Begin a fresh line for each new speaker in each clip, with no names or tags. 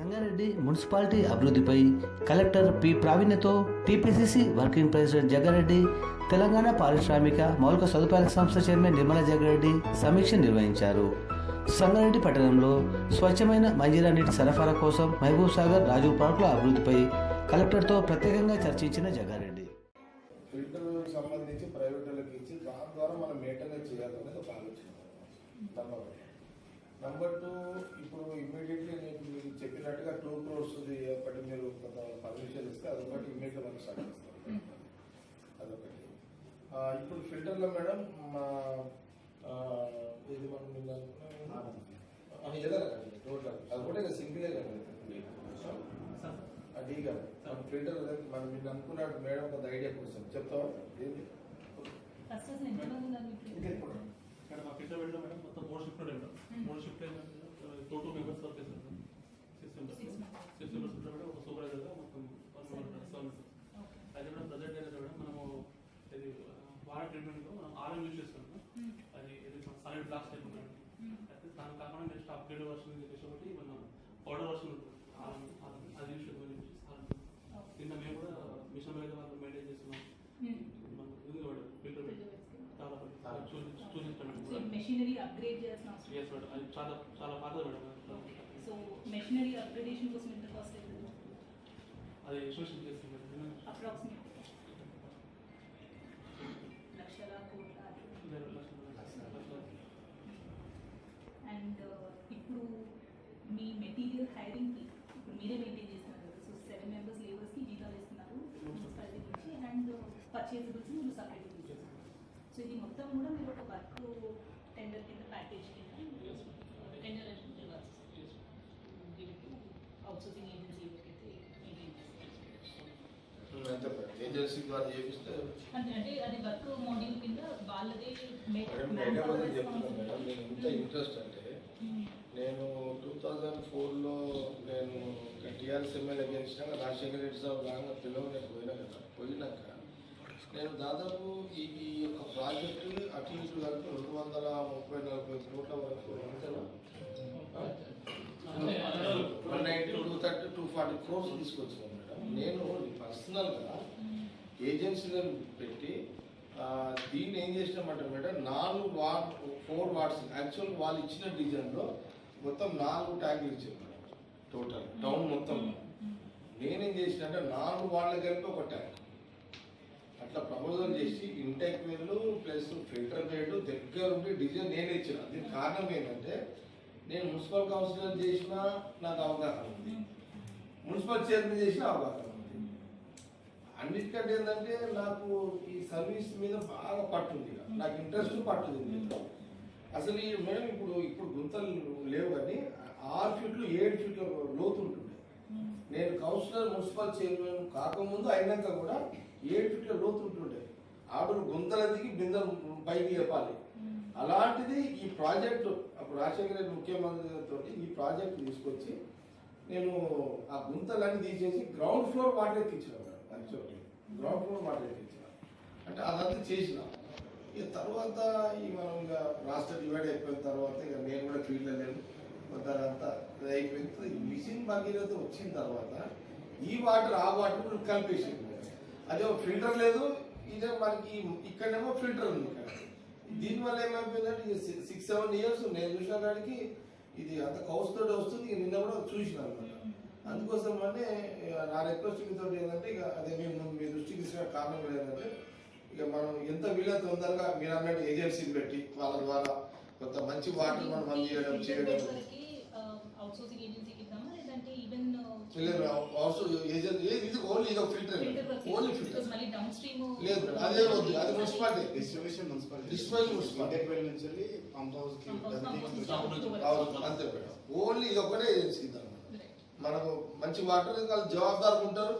Sangareddy municipality అభివృద్ధిపై collector P ప్రావీణ్యతో TPCC working president Jaggareddy Telangana పారిశ్రామిక మౌలిక సదుపాయాల సంస్థ చైర్మన్ నిర్మలా జగ్గారెడ్డి సమీక్ష నిర్వహించారు. సంగారెడ్డి పట్టణంలో స్వచ్ఛమైన మంజీరా నీటి సరఫరా కోసం మహబూబ్ సాగర్ రాజు పార్కుల అభివృద్ధిపై కలెక్టర్తో ప్రత్యేకంగా చర్చించిన జగ్గారెడ్డి
ఫిల్టర్ సంబంధించి ప్రైవేట్ వాళ్ళకి ఇచ్చి దాని ద్వారా మనం మెయింటెనెన్స్ చేయాలనేది ఒక ఆలోచన నంబర్ వన్ నంబర్ టూ ఇప్పుడు ఇమ్మీడియట్లీ నేను మీరు చెప్పినట్టుగా టూ క్రోర్స్ ఒకటి మీరు కొంత పర్మిషన్ ఇస్తే అదొకటి ఇమ్మీడియట్గా మనం స్టార్ట్ చేస్తాం అదొకటి ఆ, ఇప్పుడు ఫిల్టర్లో మేడం మా ఆ, ఇది మనం ఏదైనా టోటల్ అది కూడా సింగిలే కదా. అది కాదు మన ఫిల్టర్ మనం నిన్న అనుకున్నాడు మేడం కొంత ఐడియా కోసం. చెప్తావా?
మీకు?
మేడం మా ఫిల్టర్ వెళ్ళడం మేడం మొత్తం మూడు షిఫ్ట్ మేడం. మూడు shift two two members work madam. Six members. Six members ఉంటారు మేడం ఒక సూపర్వైజర్గా మొత్తం సెవెన్ మెంబర్స్
ఓకే
అయితే మేడం ప్రజెంట్ అయితే మేడం మనము ఇది ట్రీట్మెంట్లో మనం ఆరం యూజ్ చేస్తాం మేడం. అది ఇది సాలిడ్ బ్లాస్ట్ టైప్ మేడం అయితే దాని కాకుండా నెక్స్ట్ అప్గ్రేడ్ వర్షన్ చెప్పేసి ఒకటి మన పౌడర్ వర్షన్ ఉంటుంది. అది యూజ్ చేస్తాం నిన్న మేము కూడా మిషన్ మీద వాళ్ళు మెయింటైన్ చేస్తున్నాం.
సో మెషినరీ అప్గ్రేడ్ చేయాల్సిన అవసరం
చాలా చాలా పాతది మేడం.
సో మెషినరీ అప్గ్రేడేషన్ కోసం ఎంత కాస్ట్ అవుతుంది
అది ఇన్స్టలేషన్ చేస్తాం మేడం
అప్రాక్సిమేట్ లక్షల కోట్ల
ఇరవై లక్షలు లక్షలు.
అండ్ ఇప్పుడు మీ మెటీరియల్ హైరింగ్కి ఇప్పుడు మీరే మెయింటైన్ చేస్తున్నారు సో సెవెన్ మెంబర్స్ లేబర్స్కి జీతాలు ఇస్తున్నారు. మున్సిపాలిటీ నుంచి అండ్ పర్చేజబుల్స్ మీరు సపరేట్ ఇచ్చేస్తున్నారు సో ఇది మొత్తం కూడా మీరు ఒక వర్క్ టెండర్ కింద ప్యాకేజ్ కింద టెండర్ అవుట్సోర్సింగ్ ఏజెన్సీ అయితే మెయింటైన్
ఏజెన్సీ ద్వారా చేపిస్తే
అంటే అది వర్క్ మోడ్యూల్ కింద వాళ్ళదే
ఇంట్రెస్ట్ అంటే నేను టూ థౌజండ్ ఫోర్లో నేను టీఆర్ఎస్ ఎమ్మెల్యే గెలిచినాక రాజశేఖర రెడ్డి సార్ రాగా పిల్లలు నేను పోయినా కదా పోయినాక నేను దాదాపు ఈ ఈ యొక్క ప్రాజెక్టు అటు ఇటు కలిపి రెండు వందల ముప్పై నలభై కోట్ల వరకు అంతేనా? One ninety two thirty two forty crores తీసుకొచ్చాను మేడం. నేను పర్సనల్గా ఏజెన్సీలను పెట్టి దీన్ని ఏం చేసినామంటే మేడం నాలుగు వార్డ్ ఫోర్ వార్డ్స్ యాక్చువల్ వాళ్ళు ఇచ్చిన డిజైన్లో మొత్తం నాలుగు ట్యాంకులు ఇచ్చారు టోటల్ టౌన్ మొత్తం. నేనేం చేసిన అంటే నాలుగు వార్డులు కలిపి ఒక ట్యాంక్. అట్లా ప్రపోజల్ చేసి ఇంటెక్ వేలు ప్లస్ ఫిల్టర్ బెడ్ దగ్గర ఉండి డిజైన్ నేనే ఇచ్చిన. దీనికి కారణం ఏంటంటే నేను మున్సిపల్ కౌన్సిలర్ చేసిన నాకు అవగాహన ఉంది. మున్సిపల్ చైర్మన్ చేసిన అవగాహన ఉంది. అన్నిటికంటే ఏంటంటే నాకు ఈ సర్వీస్ మీద బాగా పట్టుంది. నాకు ఇంట్రెస్ట్ పట్టుంది. అసలు ఈ మేడం ఇప్పుడు ఇప్పుడు గుంతలు లేవు కానీ ఆరు ఫీట్లు ఏడు ఫీట్ల లోతు ఉంటుండే నేను కౌన్సిలర్ మున్సిపల్ చైర్మన్ కాకముందు అయినాక కూడా ఏడు ఫీట్ల లోతు ఉంటుండే. ఆవిడ గుంతల దిగి బిందె పైకి చెప్పాలి. అలాంటిది ఈ ప్రాజెక్టు అప్పుడు రాజశేఖర రెడ్డి ముఖ్యమంత్రితో ఈ ప్రాజెక్ట్ తీసుకొచ్చి నేను ఆ గుంతలన్నీ తీసేసి గ్రౌండ్ ఫ్లోర్ వాటర్ ఎక్కించిన యాక్చువల్లీ గ్రౌండ్ ఫ్లోర్ వాటర్ ఎక్కించిన. అంటే అదంతా చేసిన. ఇక తర్వాత ఈ మనం ఇక రాష్ట్ర డివైడ్ అయిపోయిన తర్వాత ఇక నేను కూడా ఫీల్డ్లో లేను. కొంతమంతా అయిపోయింది. ఈ మిషన్ భగీరథ వచ్చిన తర్వాత ఈ వాటర్ ఆ వాటర్ కూడా కలిపేసింది. అదే ఫిల్టర్ లేదు. ఇదే మనకి ఇక్కడేమో ఫిల్టర్ ఉంది ఇక్కడ. దీనివల్ల ఏమైపోయిందంటే సిక్స్ సెవెన్ ఇయర్స్ నేను చూసిన కాడికి ఇది అంత కౌస్తోటి వస్తుంది. ఇక నిన్న కూడా చూసిన అనమాట అందుకోసం అంటే ఇక నా రిక్వెస్ట్ మీతో ఏంటంటే ఇక అదే మేము మీ దృష్టికి తీసుకున్న కారణం ఏంటంటే ఇక మనం ఎంత వీళ్ళ తొందరగా మీరు అన్నట్టు ఏజెన్సీని పెట్టి వాళ్ళ ద్వారా కొంత మంచి వాటర్ మనం అందించడం చేయడం. లేదు ఏజెన్సీ ఇది ఓన్లీ ఇది ఒక ఫిల్టర్ ఓన్లీ ఫిల్టర్.
మళ్ళీ డౌన్ స్ట్రీమ్
లేదు అదే వద్దు అది మున్సిపాలిటీ.
Distribution municipality. నుంచి వెళ్ళి పంప్
హౌస్కి అంతే మేడం. ఓన్లీ ఇది ఒకటే ఏజెన్సీ. మనకు మంచి వాటర్ వాళ్ళు జవాబుదారు ఉంటారు.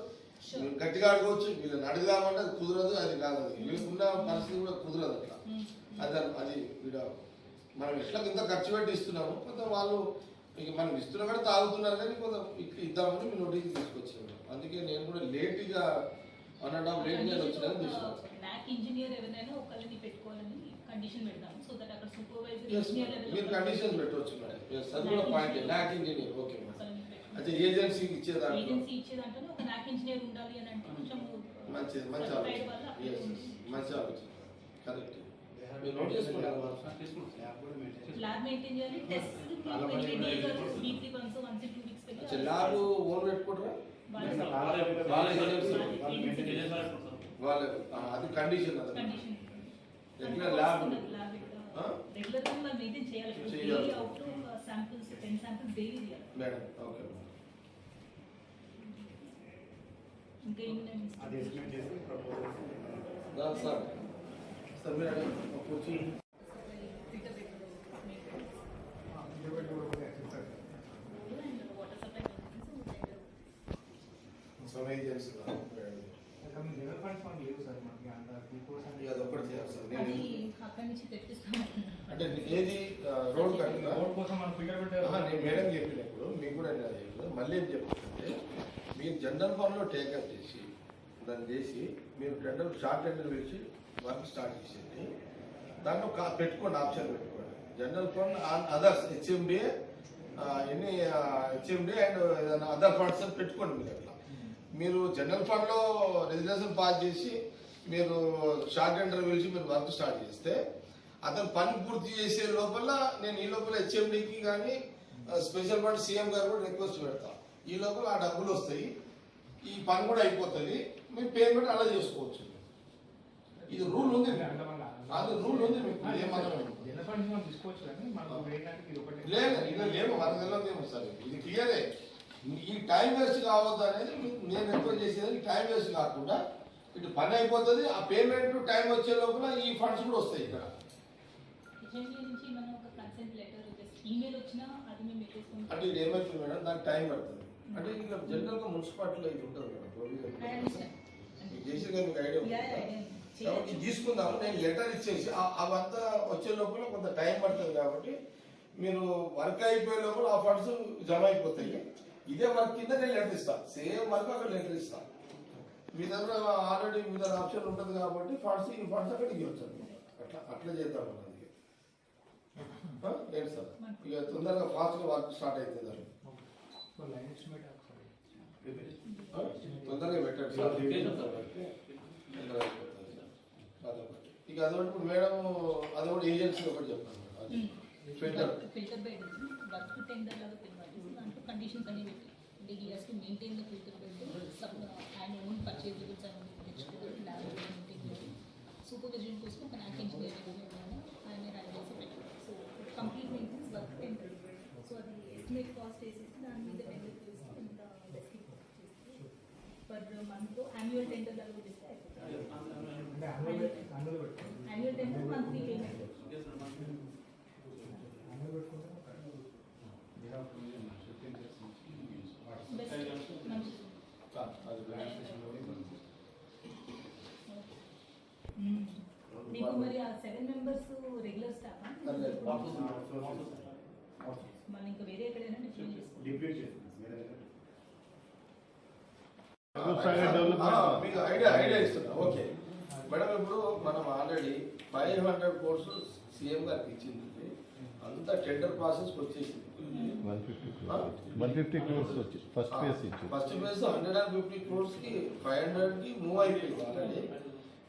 గట్టిగా అడగవచ్చు వీళ్ళని అడుగుదామంటే అది కుదరదు అది కాదు. వీళ్ళకున్న పరిస్థితి కూడా కుదరదు అట్లా. అది అది వీడ మనం ఎట్లా ఇంత ఖర్చు పెట్టి ఇస్తున్నాము కొంత వాళ్ళు ఇక మనం ఇస్తున్నా కూడా తాగుతున్నారు కానీ కొంత ఇద్దామని మీ నోటీస్ తీసుకొచ్చాము అందుకే నేను కూడా లేట్గా వన్ అండ్ హాఫ్ లేట్గా వచ్చినా తీసుకున్నాను.
న్యాక్ ఇంజనీర్ ఎవరినైనా ఒకళ్ళని పెట్టుకోవాలని కండిషన్ పెడదాం సో దట్ అక్కడ సూపర్వైజర్
Yes,
ఇంజనీర్
ma'am. మీరు కండిషన్స్ పెట్టవచ్చు మేడం అది కూడా పాయింట్ నాకు ఇంజనీర్ ఓకే మేడం
పెట్టుకోవాలి
అదే ఏజెన్సీకి ఇచ్చేదాంట్లో.
ఏజెన్సీ ఇచ్చే దాంట్లో ఒక ల్యాక్ ఇంజనీర్ ఉండాలి అని అంటే కొంచెం
మంచిది మంచి ఆలోచన. మంచి ఆలోచన. కరెక్ట్
ల్యాబ్ మెయింటైన్ చేయాలి. Test weekly once once two weeks
అచ్చా ల్యాబ్ ఓన్ పెట్టుకుంటారా? వాళ్ళ అది కండిషన్ అది.
కండిషన్
రెగ్యులర్ ల్యాబ్ ఆ?
రెగ్యులర్గా మనం మెయింటైన్ చేయాలి
చేయాలి.
Daily out samples ten samples daily చేయాలి
మేడం ఓకే
ఇంకా ఏమి
అది ఎస్టిమేట్ చేసి ప్రపోజల్
దాని సార్ సార్ మీరు అడగండి. ఒక కుర్చీ
వాటర్ సప్లై
సమయ ఏజెన్సీ
డెవలప్మెంట్ ఫండ్ లేవు సార్ మనకి అంత మీకోసం
ఇక అది ఒక్కటి చేయాలి సార్
అది
నేను
అక్కడి నుంచి తెప్పిస్తాం
అంటే ఏది రోడ్ కట్టినా
రోడ్ కోసం మనం ఫింగర్
నేను మేడం చెప్పినప్పుడు మీకు కూడా నేను చెప్పిన మళ్ళీ ఏం చెప్తానంటే మీరు జనరల్ ఫండ్లో టేకప్ చేసి దాన్ని చేసి మీరు టెండర్ షార్ట్ టెండర్ వేసి వర్క్ స్టార్ట్ చేసేది. దాంట్లో పెట్టుకోండి ఆప్షన్ పెట్టుకోండి. జనరల్ ఫండ్ అదర్స్ హెచ్ఎండి ఎన్ని హెచ్ఎండి అండ్ ఏదైనా అదర్ ఫండ్స్ పెట్టుకోండి మీరు అట్లా. మీరు జనరల్ ఫండ్లో రెసిడెన్షియల్ పాస్ చేసి మీరు షార్ట్ టెండర్ పిలిచి మీరు వర్క్ స్టార్ట్ చేస్తే అతను పని పూర్తి చేసే లోపల నేను ఈ లోపల హెచ్ఎండికి కానీ స్పెషల్ ఫండ్ సీఎం గారు కూడా రిక్వెస్ట్ పెడతా. ఈ లోపల ఆ డబ్బులు వస్తాయి. ఈ పని కూడా అయిపోతుంది. మీ పేమెంట్ అలా చేసుకోవచ్చు. ఇది రూల్ ఉంది. అది రూల్ ఉంది మీకు.
మనకు
లేదు ఇది లేము మన తెలియదేమో సార్. ఇది క్లియరే ఈ టైం వేస్ట్ కావద్దు అనేది నేను రిక్వెస్ట్ చేసేది టైం వేస్ట్ కాకుండా ఇటు పని అయిపోతుంది. ఆ పేమెంట్ టైం వచ్చే లోపల ఈ ఫండ్స్ కూడా వస్తాయి ఇక్కడ. అంటే ఇది ఏమవుతుంది మేడం దానికి టైం పడుతుంది. అంటే ఇంకా జనరల్గా మున్సిపాలిటీలో ఇది ఉంటుంది మేడం ప్రొవిజన్ చేసి కానీ మీకు ఐడియా ఉంది? కాబట్టి తీసుకుందాం. నేను లెటర్ ఇచ్చేసి ఆ- అవంతా వచ్చే లోపల కొంత టైం పడుతుంది కాబట్టి మీరు వర్క్ అయిపోయే లోపల ఆ ఫండ్స్ జమ అయిపోతాయి. ఇదే వర్క్ కింద నేను లెటర్ ఇస్తాను సేమ్ వర్క్ అక్కడ లెటర్ ఇస్తాను మీ దగ్గర ఆల్రెడీ మీ దగ్గర ఆప్షన్ ఉంటుంది కాబట్టి ఫండ్స్ ఈ ఫండ్స్ అక్కడ ఇవ్వచ్చు అట్లా అట్లా చేద్దాం అన్నది ఆ? ఏంటి సార్ ఇక తొందరగా ఫాస్ట్గా వర్క్ స్టార్ట్ అవుతుంది అది.
సో లైన్ ఎస్టిమేట్ ఒకసారి
ఆ? తొందరగా పెట్టండి సార్ తొందరగా అయిపోతుంది. అదొకటి. ఇక అదొకటి ఇప్పుడు మేడం అదొకటి ఏజెన్సీ ఒకటి చెప్పాను మేడం. అది filter
filter bed work tender లాగా పిలవాలి దాంట్లో కండిషన్స్ అన్ని పెట్టి అంటే ఈ has to maintain the filter bed sub and own purchasables అని తెచ్చుకోవాలి ల్యాబ్ మెయింటైన్ చేయాలి సూపర్విజన్ కోసం ఒక నాకు ఇంజనీర్ ఆయన హ్యాండ్ చేసి పెట్టాలి so complete maintenance work tender so అది ఎస్టిమేట్ కాస్ట్ వేసేసి దాని మీద టెండర్ చేసి ఇంత పర్ మంత్ యాన్యువల్ టెండర్ లాగా చేస్తే అయిపోతుంది
అంటే అందులో అందులో పెట్టుకోండి
యాన్యువల్ టెండర్ మంత్లీ పేమెంట్
పెట్టుకుంటే
బెస్ట్ మంచిది
ఆ, అది
మ్మ్. మీకు మరి ఆ సెవెన్ మెంబర్స్ రెగ్యులర్ స్టాఫ్. మనం ఇంకా వేరే ఎక్కడైనా
డిప్యూట్
మీకు ఐడియా ఐడియా ఇస్తున్నా. ఓకే మేడం ఇప్పుడు మనం already five hundred course CM గారికి ఇచ్చింది. అంతా టెండర్ ప్రాసెస్ వచ్చేసింది.
వన్ ఫిఫ్టీ క్రోర్స్ వచ్చి first phase
first phase hundred and fifty క్రోర్స్కి five హండ్రెడ్కి మూవ్ అయిపోయింది ఆల్రెడీ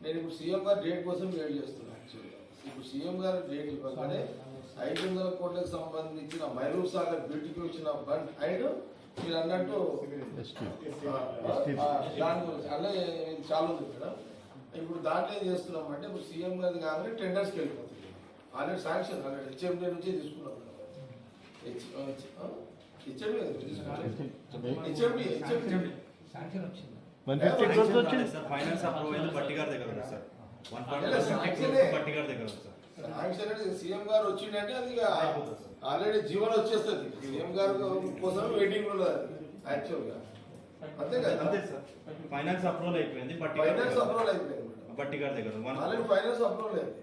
నేను ఇప్పుడు సీఎం గారు డేట్ కోసం వెయిట్ చేస్తున్నాను యాక్చువల్గా ఇప్పుడు సీఎం గారు డేట్ ఇవ్వగానే ఐదు వందల కోట్లకు సంబంధించిన మైరూర్ సాగర్ బ్యూటీకి వచ్చిన బండ్ అండ్ మీరు అన్నట్టు దాని గురించి అలా చాలా ఉంది మేడం ఇప్పుడు దాంట్లో ఏం చేస్తున్నాం అంటే ఇప్పుడు సీఎం గారి కాగానే టెండర్స్కి వెళ్ళిపోతుంది. ఆల్రెడీ శాంక్షన్ ఆల్రెడీ హెచ్ఎండి నుంచి తీసుకున్నాం హెచ్ఎండి హెచ్ఎండి హెచ్ఎండి.
శాంక్షన్ వచ్చింది.
ఫైనాన్స్ అప్రూవల్ బట్టి గారి దగ్గర ఉంది సార్. వన్ బట్టి గారి దగ్గర ఉంది సార్.
శాంక్షన్ అంటే సీఎం గారు వచ్చిందంటే అది ఇక
అయిపోతుంది సార్.
ఆల్రెడీ జీవన్ వచ్చేస్తుంది. సీఎం గారు కోసం వెయిటింగ్ ఉన్నది యాక్చువల్గా అంతే కదా?
అంతే సార్. ఫైనాన్స్ అప్రూవల్ అయిపోయింది
ఫైనాన్స్ అప్రూవల్ అయిపోయింది
బట్టి గారి దగ్గర.
ఆల్రెడీ ఫైనాన్స్ అప్రూవల్ అయింది.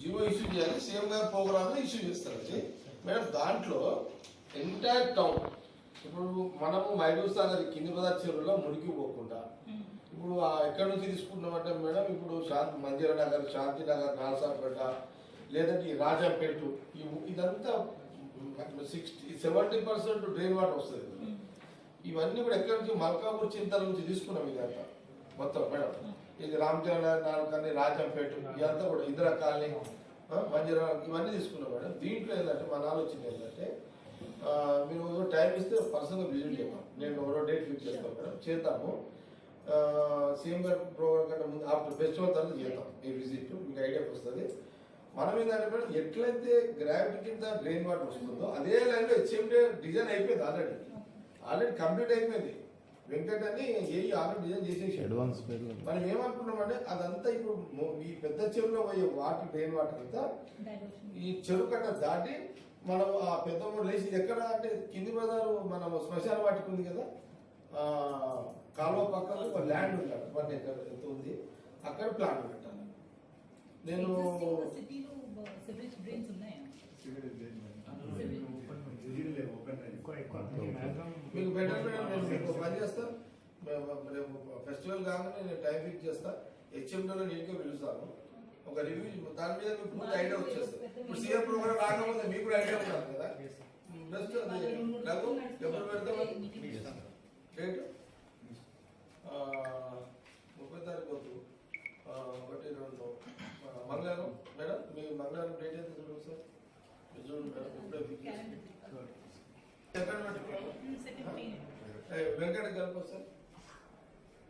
జియో ఇష్యూ చేయాలి సీఎం గారు ప్రోగ్రామ్ ఇష్యూ చేస్తారు. అది మేడం దాంట్లో ఎంటైర్ టౌన్ ఇప్పుడు మనము మైడూర్ సాగర్ కింది పదార్థ చెరువులో మునిగి పోకుండా ఇప్పుడు ఆ ఎక్కడి నుంచి తీసుకుంటున్నామంటే మేడం ఇప్పుడు శాంతి మంజీర నగర్ శాంతి నగర్ నాలసాపేట లేదంటే ఈ రాజంపేట ఇదంతా sixty seventy percent drain water వస్తుంది ఇవన్నీ కూడా ఎక్కడి నుంచి? మల్కాపూర్ చింతల నుంచి తీసుకున్నాం ఇదంతా. మొత్తం మేడం. ఇది రామచంద్ర కానీ రాజంపేట ఇదంతా కూడా ఇందిరా కాలనీ మంజీరా ఇవన్నీ తీసుకున్నాం మేడం. దీంట్లో ఏంటంటే మన ఆలోచన ఏంటంటే మీరు టైం ఇస్తే పర్సనల్గా విజిట్ చేద్దాం. నేను ఎవరో డేట్ ఫిక్స్ చేస్తాను మేడం. చేద్దాము. సీఎం గారి ప్రోగ్రామ్ కంటే ముందు ఆఫ్టర్ ఫెస్టివల్ తర్వాత చేద్దాం. ఈ విజిట్ మీకు ఐడియా వస్తుంది. మనం ఏంటంటే మేడం ఎట్లయితే గ్రావిటీ కింద డ్రైన్ వాటర్ వస్తుందో అదే లైన్లో హెచ్ఎండే డిజైన్ అయిపోయింది ఆల్రెడీ ఆల్రెడీ కంప్లీట్ అయిపోయింది. వెంకట్ అని ఆల్రెడీ డిజైన్ చేసేసి
అడ్వాన్స్ పేరు
మనం ఏమనుకున్నామంటే అదంతా ఇప్పుడు ఈ పెద్ద చెరువులో పోయే వాటర్ డ్రైన్ వాటర్ అంతా ఈ చెరువు కట్ట దాటి మనం ఆ పెద్ద మూడు లేచి ఎక్కడ అంటే కింది బజారు మనం శ్మశాన వాటికి ఉంది కదా? ఆ, కాలువ పక్కన ఒక ల్యాండ్ అక్కడ వన్ ఎకర్ ఎంత ఉంది. అక్కడ ప్లాన్ పెట్టాలి నేను మీకు బెటర్ మీకు ఒక పని చేస్తా. మేము రేపు ఫెస్టివల్ కాగానే నేను టైం ఫిక్స్ చేస్తా. హెచ్ఎండీలో నీట్గా పిలుస్తాను. ఒక రివ్యూ దాని మీద మీకు పూర్తి ఐడియా వచ్చేస్తుంది. ఇప్పుడు సీఎం ప్రోగ్రామ్ రాకపోతే మీకు కూడా ఐడియా ఉండాలి కదా. బెస్ట్ అది నాకు ఎప్పుడు పెడతాం డేట్ ఆ, ముప్పై తారీఖు ఒకటి రెండు. మంగళవారం మేడం మీ మంగళవారం డేట్ ఎంత చూడండి సార్ మీరు చూడండి మేడం ఇప్పుడే ఫిక్స్ ఏ, వెంకట కలుపు సార్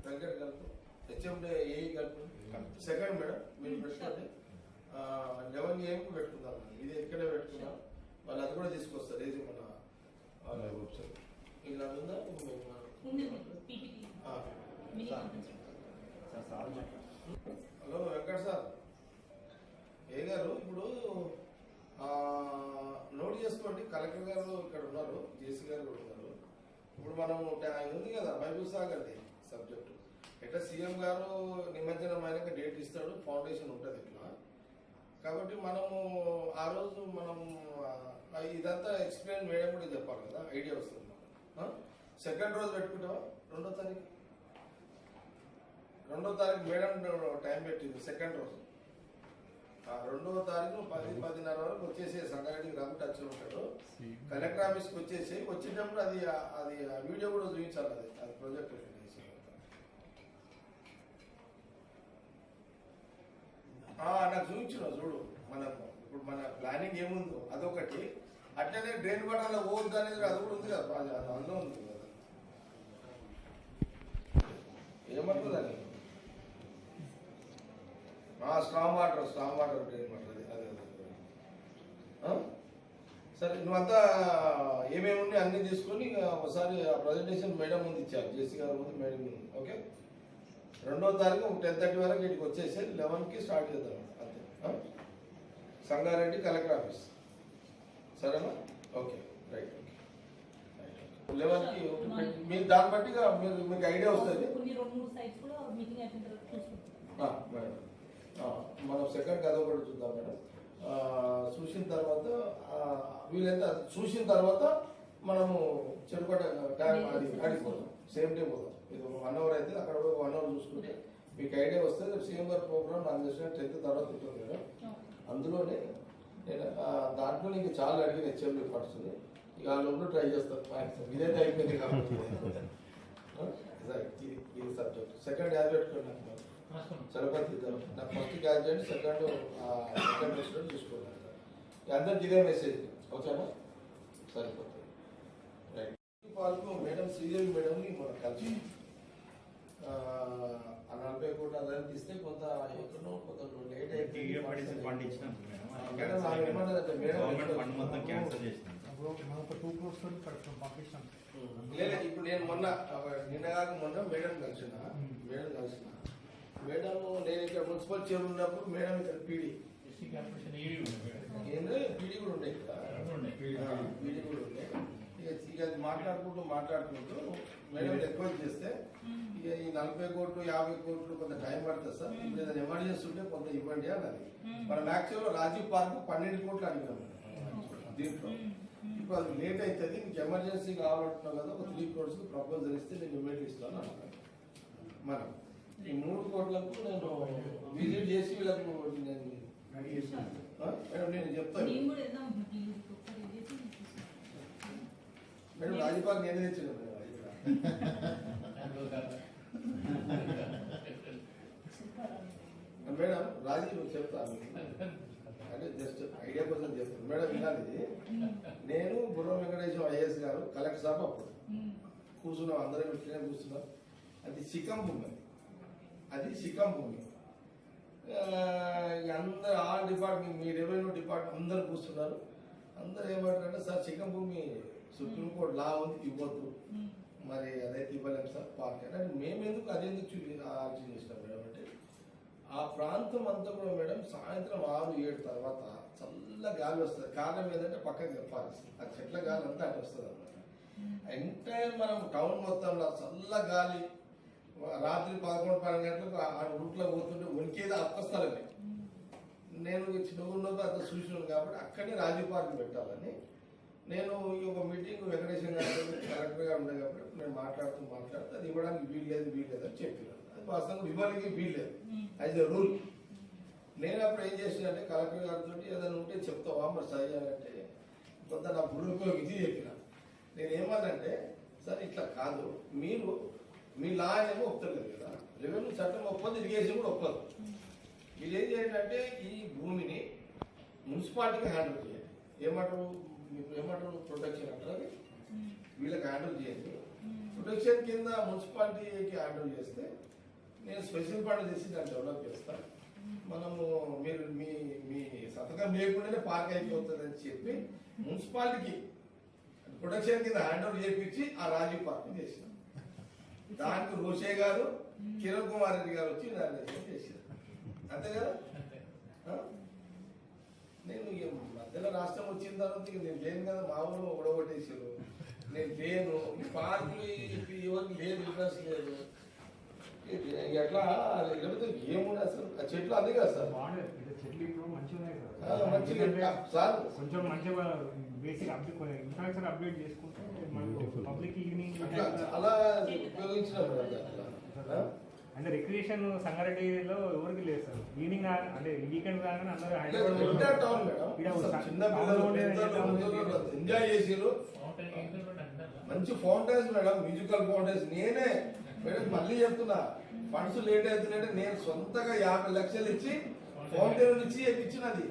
వెంకట కలుపు. హెచ్ఎండే ఏ కలుపు? సెకండ్ మేడం మీరు పెట్టుకోండి. లెవెన్ ఏం పెట్టుకుందాం. ఇది ఇక్కడే పెట్టుకుందాం? వాళ్ళు అది కూడా తీసుకొస్తారు ఏది మన వాళ్ళ వెబ్సైట్ అది ఉందా? Hello Venkat sir. ఏ గారు ఇప్పుడు నోట్ చేసుకోండి కలెక్టర్ గారు ఇక్కడ ఉన్నారు జేసీ గారు కూడా ఉన్నారు. ఇప్పుడు మనం ఉంది కదా మహబూబ్ సాగర్ది సబ్జెక్టు. ఎట్లా సీఎం గారు నిమజ్జనం అయినాక డేట్ ఇస్తాడు ఫౌండేషన్ ఉంటుంది ఇట్లా. కాబట్టి మనము ఆ రోజు మనం ఇదంతా ఎక్స్ప్లెయిన్ వేయడం కూడా చెప్పాలి కదా ఐడియా వస్తుంది సెకండ్ రోజు పెట్టుకుంటావా? రెండో తారీఖు? రెండో తారీఖు మేడం టైం పెట్టింది సెకండ్ రోజు. రెండవ తారీఖు పది పదిన్నర వరకు వచ్చేసి సంగారెడ్డికి రాము టచ్ ఉంటాడు. కలెక్టర్ ఆఫీస్కి వచ్చేసి వచ్చేటప్పుడు అది అది వీడియో కూడా చూపించాలి అది. అది ప్రాజెక్ట్ నాకు చూపించిన చూడు. మన ఇప్పుడు మన ప్లానింగ్ ఏముందో అదొకటి. అట్లనే డ్రైన్ పడాల పోవద్దు అనేది అది కూడా ఉంది కదా అందులో ఉంది కదా. ఏమంటుంది అది స్ట్రాంగ్ వాటర్ స్ట్రాంగ్ వాటర్ అది అదే? సరే నువ్వంతా ఏమేమి ఉన్నాయి అన్ని తీసుకొని ఒకసారి ఆ ప్రజెంటేషన్ మేడం ముందు ఇచ్చారు జేసీ గారి ముందు మేడం ముందు ఓకే? రెండో తారీఖు టెన్ థర్టీ వరకు ఇక్కడికి వచ్చేసి లెవెన్కి స్టార్ట్ చేద్దాం అంతే? Sangareddy collector office. సరేనా? Okay right okay. లెవెన్కి మీరు దాన్ని బట్టి మీరు మీకు ఐడియా వస్తుంది.
మూడు.
మనం సెకండ్ కథ కూడా చూద్దాం మేడం. చూసిన తర్వాత వీలైతే చూసిన తర్వాత మనము చెరుపట టైం అది పోదాం సేమ్ డే పోదాం ఇది వన్ అవర్ అయితే అక్కడ వన్ అవర్ చూసుకుంటే మీకు ఐడియా వస్తుంది సీఎం గారి ప్రోగ్రామ్ నాకు తెలిసిన టెన్త్ తర్వాత ఉంటుంది మేడం. అందులోనే నేను దాంట్లో నీకు చాలా అడిగిన హెచ్ఎండి పడుతుంది ఇక ఆ లోపల ట్రై చేస్తాను. మ్యాక్సిమం ఇదైతే అయిపోయింది కాబట్టి. ఇది సబ్జెక్ట్. సెకండ్ యాడ్ పెట్టుకోండి ఇద్దరు నాకు first graduate second second student చూసుకోవాలి అందరికి ఇదే మెసేజ్. ఓకేనా? సరిపోతుంది. రైట్. పాలకు మేడం శ్రీదేవి మేడంని మనం కలిసి ఆ, ఆ నలభై కోట్ల అదానికి ఇస్తే కొంత ఎక్కడో కొంత లేట్
ఇచ్చినాం
మేడం. ఆమె ఏమన్నారంటే మేడం లేదు ఇప్పుడు నేను మొన్న నిన్న కాక మొన్న మేడం కలిసిన. మేడం మేడం మున్సిపల్ చైర్ ఉన్నప్పుడు మేడం ఇక్కడ పీడి. పీడి కూడా ఉండే పీడి కూడా ఉండే. ఇక ఇక అది మాట్లాడుకుంటూ మాట్లాడుకుంటూ మేడం రిక్వెస్ట్ చేస్తే ఇక ఈ నలభై కోట్లు యాభై కోట్లు కొంత టైం పడుతుంది సార్. ఏదైనా ఎమర్జెన్సీ ఉంటే కొంత ఇవ్వండి అన్నది. మనం యాక్చువల్గా రాజీవ్ పార్క్ పన్నెండు కోట్లు అడిగాం దీంట్లో. ఇప్పుడు అది లేట్ అవుతుంది నీకు ఎమర్జెన్సీ కావాలంటున్నావు కదా ఒక త్రీ క్రోడ్స్ ప్రపోజల్ ఇస్తే నేను ఇమ్మీడియట్ ఇస్తాను అన్నాను మనం ఈ మూడు కోట్లకు నేను విజిట్ చేసి వీళ్ళకు నేను? మేడం నేను చెప్తాను. మేడం రాజీపాల్ నేనే తెచ్చాను. మేడం రాజీవ్ చెప్తాను అంటే జస్ట్ ఐడియా కోసం చెప్తాను. మేడం వినాలి. ఇది నేను బుర్ర వెంకటేశ్వర ఐఏఎస్ గారు కలెక్టర్ సాబ్ అప్పుడు. కూర్చున్నాం అందరం ఇట్లనే కూర్చున్నాం. అది భూమి అది శిఖం భూమి అందరు ఆ డిపార్ట్మెంట్ మీ రెవెన్యూ డిపార్ట్మెంట్ అందరు కూర్చున్నారు. అందరు ఏమంటారంటే సార్ శిఖం భూమి సుప్రీంకోర్టు లా ఉంది ఇవ్వద్దు. మరి అదైతే ఇవ్వలేము సార్ పార్క్ అంటే మేము ఎందుకు అదెందుకు చూపి ఆలోచన చేసినాం మేడం అంటే ఆ ప్రాంతం అంతా కూడా మేడం సాయంత్రం ఆరు ఏడు తర్వాత చల్ల గాలి వస్తుంది. కారణం ఏంటంటే పక్కకి ఫారెస్ట్ ఆ చెట్ల గాలి అంతా అటు వస్తుంది అనమాట ఎంటైర్ మనం టౌన్ మొత్తంలో చల్ల గాలి రాత్రి పదకొండు పన్నెండు గంటలకు ఆ రూట్లో పోతుంటే ఉనికేది అప్పస్థలమే నేను చిన్నగున్నప్పుడు అంత చూసినాను కాబట్టి అక్కడే రాజీవ్ పార్క్ పెట్టాలని. నేను ఈ ఒక మీటింగ్ వెంకటేశ్వర గారు కలెక్టర్గా ఉండే కాబట్టి నేను మాట్లాడుతూ మాట్లాడుతూ అది ఇవ్వడానికి వీలు లేదు వీలు లేదు అని చెప్పినాను అది వాస్తవంగా ఇవ్వడానికి వీలు లేదు యాజ్ రూల్ నేను అప్పుడు ఏం చేసినంటే కలెక్టర్ గారితో ఏదైనా ఉంటే చెప్తావా? మరి సరి అంటే కొంత నా బుర్రకు ఇది చెప్పిన. నేను ఏమన్నంటే సార్ ఇట్లా కాదు. మీరు మీ లా ఏమో ఒప్పుతలేదు కదా. రెవెన్యూ చట్టం ఒప్పదు ఇరిగేషన్ కూడా ఒప్పదు. మీరు ఏం చేయాలంటే ఈ భూమిని మున్సిపాలిటీకి హ్యాండిల్ చేయండి ఏమంటారు? మీకు ఏమంటారు? ప్రొటెక్షన్ అంటారు వీళ్ళకి హ్యాండిల్ చేయండి ప్రొటెక్షన్ కింద మున్సిపాలిటీకి హ్యాండిల్ చేస్తే నేను స్పెషల్ ఫండ్ చేసి దాన్ని డెవలప్ చేస్తాను మనము మీరు మీ మీ సంతకం లేకుండానే పార్క్ అయిపోతుంది అని చెప్పి మున్సిపాలిటీకి ప్రొటెక్షన్ కింద హ్యాండ్ ఓవర్ చేయించి ఆ రాజీవ్ పార్క్ చేసినాం. దానికి రోషే గారు కిరణ్ కుమార్ రెడ్డి గారు వచ్చి నామినేషన్ చేశారు? అంతే కదా? నేను మధ్యలో రాష్ట్రం వచ్చిన తర్వాత ఇక నేను లేను కదా మా ఊరు ఓడగొట్టేసారు నేను లేను ఈ పార్కులు ఈ- ఎవరికి లేదు ఇంట్రెస్ట్ లేదు. ఎట్లా లేకపోతే ఏముంది అసలు? ఆ చెట్లు అంది కదా సార్.
చెట్లు ఇప్పుడు మంచిగా సార్. కొంచెం మంచిగా బేసిక్ అప్డేట్ ఇన్ఫ్రాస్ట్రక్చర్ అప్డేట్ చేసుకుంటే పబ్లిక్ ఈవినింగ్
ఆ?
అంటే రిక్రియేషన్ సంగారెడ్డిలో ఎవరికి లేదు సార్. ఈవినింగ్ అంటే వీకెండ్ రాగానే అందరూ
అంటే
హైదరాబాద్?
ఎంజాయ్ చేసిర్రు. మంచి ఫౌంటైన్స్ మేడం మ్యూజికల్ ఫౌంటైన్స్ నేనే మేడం మళ్ళీ చెప్తున్నా. ఫండ్స్ లేట్ అవుతున్నాయంటే నేను సొంతగా యాభై లక్షలు ఇచ్చి ఫౌంటైన్ ఇచ్చి ఇప్పించినది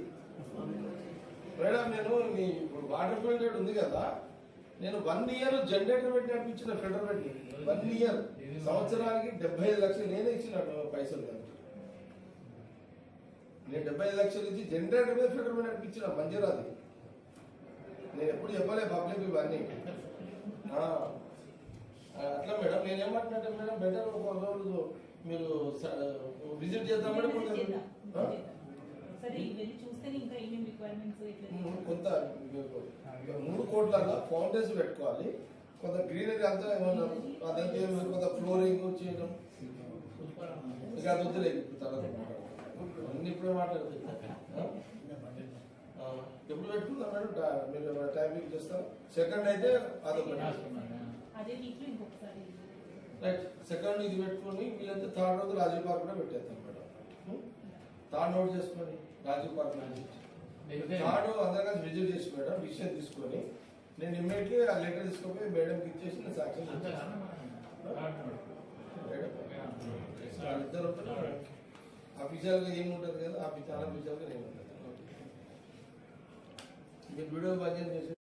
మేడం నేను మీ ఇప్పుడు వాటర్ ఫిల్టర్ ఉంది కదా. నేను వన్ ఇయర్ జనరేటర్ పెట్టి నడిపించిన ఫిల్టర్ పెట్టి వన్ ఇయర్ సంవత్సరానికి డెబ్బై ఐదు లక్షలు నేనే ఇచ్చిన పైసలు. నేను డెబ్బై ఐదు లక్షలు ఇచ్చి జనరేటర్ మీద ఫిల్టర్ మీద నడిపించిన మంజీరాది నేను ఎప్పుడు చెప్పలే పబ్లిక్ ఇవన్నీ. అట్లా మేడం నేను ఏమంటున్నట్టే మేడం బెటర్ ఒక రోజు మీరు విజిట్ చేద్దాం. మేడం
వెళ్ళి ఇంకా ఏమేమి రిక్వైర్మెంట్స్
ఉమ్, కొంత మూడు కోట్లలో ఫౌండేషన్ పెట్టుకోవాలి. కొంత గ్రీనరీ అంతా ఏమన్నా అదంతా కొంత ఫ్లోరింగ్ చేయడం. ఇక అది తర్వాత. అన్ని ఇప్పుడే మాట్లాడుతుంది ఎప్పుడు పెట్టుకుందాం మేడం? మీరు టైం ఫిక్స్ చేస్తారు? సెకండ్ అయితే అదొకటి రైట్ సెకండ్ ఇది పెట్టుకొని వీళ్ళంతా థర్డ్ రోజు రాజీవ్ పార్క్ కూడా పెట్టేస్తాం మేడం. థర్డ్ నోట్ చేసుకొని. రాజీవ్ పార్క్ థర్డ్ అందరు కలిసి విజిట్ చేసి మేడం విషయం తీసుకొని. నేను ఇమ్మీడియట్లీ ఆ లెటర్ తీసుకొని మేడంకి ఇచ్చేసి నేను. మేడం? వాళ్ళిద్దరు అఫీషియల్గా ఏముంటుంది కదా చాలా అఫీషియల్గా ఏముంటుంది. మీరు వీడియో భజన చేసి